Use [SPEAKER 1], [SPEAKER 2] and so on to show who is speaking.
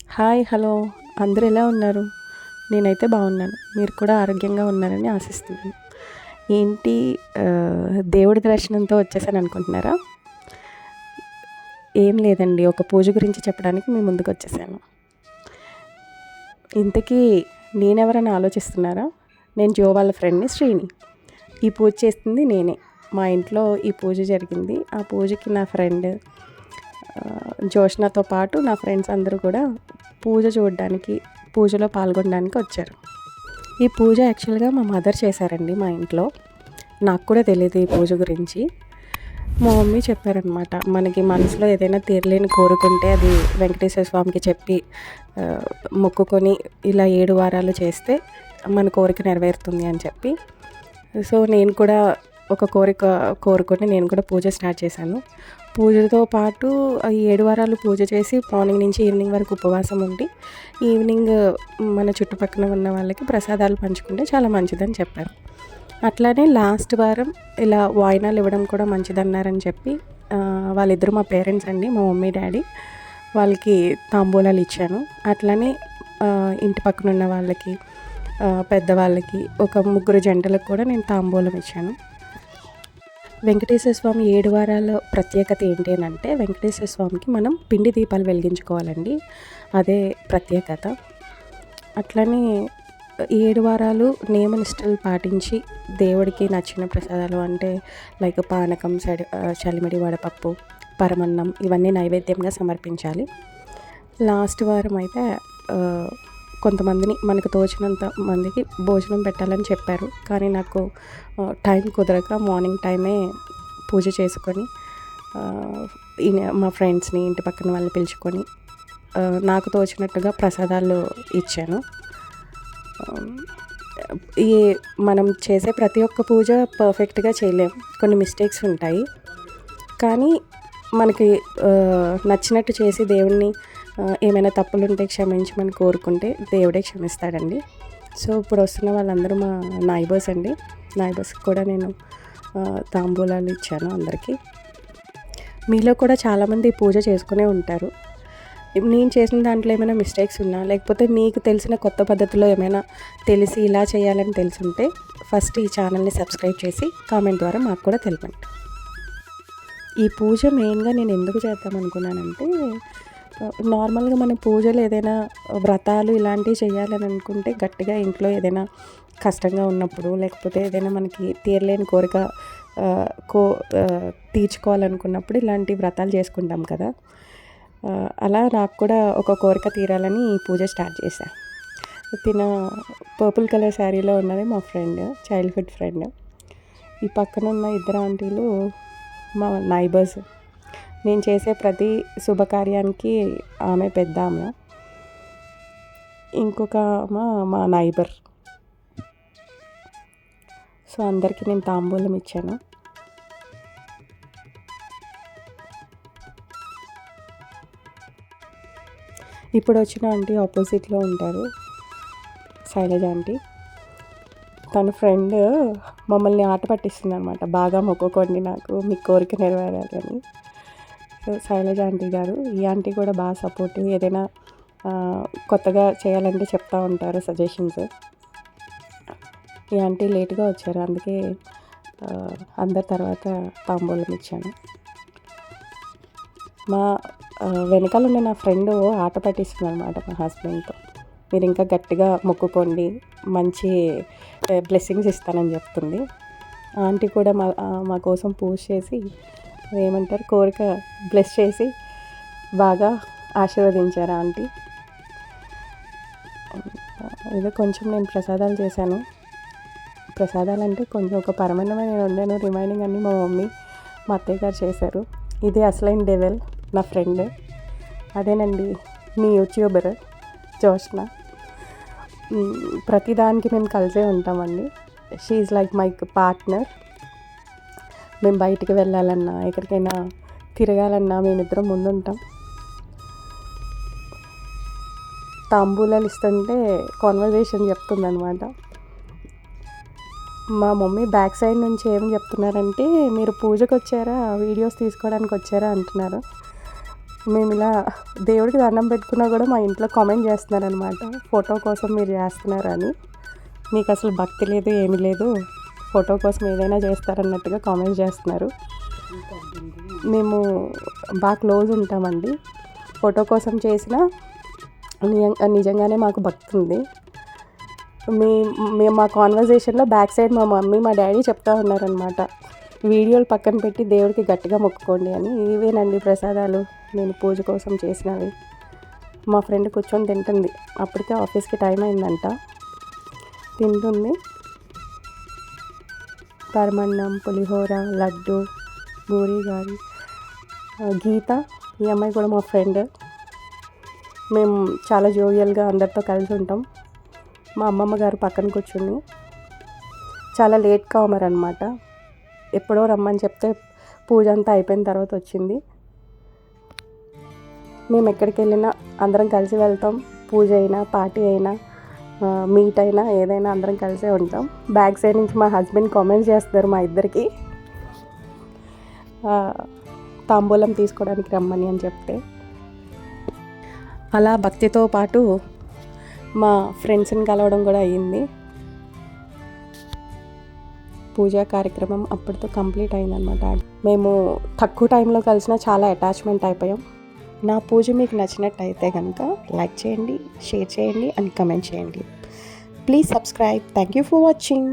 [SPEAKER 1] Hi hello. అందరూ ఎలా ఉన్నారు? నేనైతే బాగున్నాను. మీరు కూడా ఆరోగ్యంగా ఉన్నారని ఆశిస్తున్నాను. ఏంటి దేవుడి దర్శనంతో వచ్చేసాను అనుకుంటున్నారా? ఏం లేదండి. ఒక పూజ గురించి చెప్పడానికి మీ ముందుకు వచ్చేసాను. ఇంతకీ నేనెవరని ఆలోచిస్తున్నారా? నేను జో వాళ్ళ ఫ్రెండ్ని శ్రీని. ఈ పూజ చేస్తుంది నేనే. మా ఇంట్లో ఈ పూజ జరిగింది. ఆ పూజకి నా ఫ్రెండ్ జోష్నతో పాటు నా ఫ్రెండ్స్ అందరూ కూడా పూజ చూడడానికి పూజలో పాల్గొనడానికి వచ్చారు. ఈ పూజ యాక్చువల్గా మా మదర్ చేశారండి మా ఇంట్లో. నాకు కూడా తెలియదు ఈ పూజ గురించి. మా మమ్మీ చెప్పారనమాట మనకి మనసులో ఏదైనా తీరలేని కోరుకుంటే అది వెంకటేశ్వర స్వామికి చెప్పి మొక్కుకొని ఇలా ఏడు వారాలు చేస్తే మన కోరిక నెరవేరుతుంది అని చెప్పి. సో నేను కూడా ఒక కోరిక కోరుకొని నేను కూడా పూజ స్టార్ట్ చేశాను. పూజతో పాటు ఈ ఏడు వారాలు పూజ చేసి మార్నింగ్ నుంచి ఈవినింగ్ వరకు ఉపవాసం ఉండి ఈవినింగ్ మన చుట్టుపక్కల ఉన్న వాళ్ళకి ప్రసాదాలు పంచుకుంటే చాలా మంచిదని చెప్పారు. అట్లానే లాస్ట్ వారం ఇలా వాయినాలు ఇవ్వడం కూడా మంచిదన్నారని చెప్పి వాళ్ళిద్దరు మా పేరెంట్స్ అండి మా మమ్మీ డాడీ వాళ్ళకి తాంబూలాలు ఇచ్చాను. అట్లానే ఇంటి పక్కన ఉన్న వాళ్ళకి పెద్దవాళ్ళకి ఒక ముగ్గురు జంటలకు కూడా నేను తాంబూలం ఇచ్చాను. వెంకటేశ్వర స్వామి ఏడు వారాల ప్రత్యేకత ఏంటి అని అంటే వెంకటేశ్వర స్వామికి మనం పిండి దీపాలు వెలిగించుకోవాలండి. అదే ప్రత్యేకత. అట్లనే ఏడు వారాలు నియమనిష్టలు పాటించి దేవుడికి నచ్చిన ప్రసాదాలు అంటే లైక్ పానకం సడి చలిమిడి వడపప్పు పరమన్నం ఇవన్నీ నైవేద్యంగా సమర్పించాలి. లాస్ట్ వారం అయితే కొంతమందిని మనకు తోచినంత మందికి భోజనం పెట్టాలని చెప్పారు. కానీ నాకు టైం కుదరక మార్నింగ్ టైమే పూజ చేసుకొని మా ఫ్రెండ్స్ని ఇంటి పక్కన వాళ్ళని పిలుచుకొని నాకు తోచినట్టుగా ప్రసాదాలు ఇచ్చాను. ఈ మనం చేసే ప్రతి ఒక్క పూజ పర్ఫెక్ట్గా చేయలేం. కొన్ని మిస్టేక్స్ ఉంటాయి. కానీ మనకి నచ్చినట్టు చేసి దేవుణ్ణి ఏమైనా తప్పులు ఉంటే క్షమించమని కోరుకుంటే దేవుడే క్షమిస్తాడండి. సో ఇప్పుడు వస్తున్న వాళ్ళందరూ మా నైబర్స్ అండి. నైబర్స్కి కూడా నేను తాంబూలాలు ఇచ్చాను అందరికీ. మీలో కూడా చాలామంది పూజ చేసుకునే ఉంటారు. నేను చేసిన దాంట్లో ఏమైనా మిస్టేక్స్ ఉన్నా లేకపోతే మీకు తెలిసిన కొత్త పద్ధతిలో ఏమైనా తెలిసి ఇలా చేయాలని తెలుసుంటే ఫస్ట్ ఈ ఛానల్ని సబ్స్క్రైబ్ చేసి కామెంట్ ద్వారా మాకు కూడా తెలిపండి. ఈ పూజ మెయిన్గా నేను ఎందుకు చేద్దాం అనుకున్నానంటే నార్మల్గా మనం పూజలు ఏదైనా వ్రతాలు ఇలాంటివి చేయాలని అనుకుంటే గట్టిగా ఇంట్లో ఏదైనా కష్టంగా ఉన్నప్పుడు లేకపోతే ఏదైనా మనకి తీరలేని కోరిక కో తీర్చుకోవాలనుకున్నప్పుడు ఇలాంటి వ్రతాలు చేసుకుంటాం కదా. అలా నాకు కూడా ఒక కోరిక తీరాలని ఈ పూజ స్టార్ట్ చేశాను తిన పర్పుల్ కలర్ శారీలో ఉన్నది మా ఫ్రెండ్ చైల్డ్హుడ్ ఫ్రెండ్ ఈ పక్కన ఉన్న ఇద్దరు ఆంటీలు మా నైబర్స్ నేను చేసే ప్రతి శుభకార్యానికి ఆమె పెద్ద ఆమె. ఇంకొక మా మా నైబర్. సో అందరికీ నేను తాంబూలం ఇచ్చాను. ఇప్పుడు వచ్చిన ఆంటీ ఆపోజిట్లో ఉంటారు శైలజ ఆంటీ. తన ఫ్రెండ్ మమ్మల్ని ఆట పట్టిస్తుంది అనమాట బాగా మొక్కుకోండి నాకు మీ కోరిక నెరవేరాలని. శైలజ ఆంటీ గారు. ఈ ఆంటీ కూడా బాగా సపోర్టివ్ ఏదైనా కొత్తగా చేయాలంటే చెప్తా ఉంటారు సజెషన్స్ ఈ ఆంటీ లేట్గా వచ్చారు. అందుకే అందరి తర్వాత తాంబూలం ఇచ్చాను. మా వెనకాల ఉన్న నా ఫ్రెండ్ ఆట పట్టిస్తుంది అనమాట మా హస్బెండ్తో మీరు ఇంకా గట్టిగా మొక్కుకోండి. మంచి బ్లెస్సింగ్స్ ఇస్తానని చెప్తుంది. ఆంటీ కూడా మా మా కోసం పూజ చేసి ఏమంటారు కోరిక బ్లెస్ చేసి బాగా ఆశీర్వదించారు ఆంటీ? ఏదో కొంచెం నేను ప్రసాదాలు చేశాను. ప్రసాదాలు అంటే కొంచెం ఒక పరమాన్నమే నేను వండాను రిమైనింగ్ అన్నీ మా మమ్మీ మా అత్తయ్య గారు చేశారు. ఇది అసలైన డెవెల్ నా ఫ్రెండ్ అదేనండి మీ యూట్యూబర్ జోష్న. ప్రతిదానికి మేము కలిసే ఉంటామండి. షీఈ్ లైక్ మై పార్ట్నర్ మేము బయటికి వెళ్ళాలన్నా ఎక్కడికైనా తిరగాలన్నా మేమిద్దరం ముందుంటాం. తాంబూలాలు ఇస్తుంటే కాన్వర్జేషన్ చెప్తుందనమాట మా మమ్మీ బ్యాక్ సైడ్ నుంచి ఏం చెప్తున్నారంటే మీరు పూజకు వచ్చారా? వీడియోస్ తీసుకోవడానికి వచ్చారా? అంటున్నారు. మేము ఇలా దేవుడికి దండం పెట్టుకున్నా కూడా మా ఇంట్లో కామెంట్ చేస్తున్నారనమాట ఫోటో కోసం మీరు చేస్తున్నారని మీకు అసలు భక్తి లేదు ఏమీ లేదు. ఫోటో కోసం ఏదైనా చేస్తారన్నట్టుగా కామెంట్ చేస్తున్నారు. మేము బాగా క్లోజ్ ఉంటామండి. ఫోటో కోసం చేసిన నిజంగానే మాకు భక్తి ఉంది. మీ మేము మా కాన్వర్జేషన్లో బ్యాక్ సైడ్ మా మమ్మీ మా డాడీ చెప్తా ఉన్నారనమాట వీడియోలు పక్కన పెట్టి దేవుడికి గట్టిగా మొక్కుకోండి అని. ఇవేనండి ప్రసాదాలు. నేను పూజ కోసం చేసినవి. మా ఫ్రెండ్ కూర్చొని తింటుంది. అప్పటికే ఆఫీస్కి టైం అయిందంట. తింటుంది. పరమన్నం పులిహోర లడ్డు పూరి గారి గీత. ఈ అమ్మాయి కూడా మా ఫ్రెండ్. మేము చాలా జోవియల్గా అందరితో కలిసి ఉంటాం. మా అమ్మమ్మ గారు పక్కన కూర్చుని చాలా లేట్ కామర్ ఎప్పుడో రమ్మని చెప్తే పూజ అంతా అయిపోయిన తర్వాత వచ్చింది. మేము ఎక్కడికి వెళ్ళినా అందరం కలిసి వెళ్తాం. పూజ అయినా పార్టీ అయినా. మీట్ అయినా ఏదైనా అందరం కలిసే ఉంటాం. బ్యాక్ సైడ్ నుంచి మా హస్బెండ్ కామెంట్స్ చేస్తారు మా ఇద్దరికి. తాంబూలం తీసుకోవడానికి రమ్మని అని చెప్తే. అలా భక్తితో పాటు మా ఫ్రెండ్స్ని కలవడం కూడా అయ్యింది. పూజా కార్యక్రమం అప్పటితో కంప్లీట్ అయిందనమాట మేము తక్కువ టైంలో కలిసినా చాలా అటాచ్మెంట్ అయిపోయాం. నా పూజ మీకు నచ్చినట్టయితే కనుక లైక్ చేయండి షేర్ చేయండి అండ్ కమెంట్ చేయండి. Please subscribe. Thank you for watching.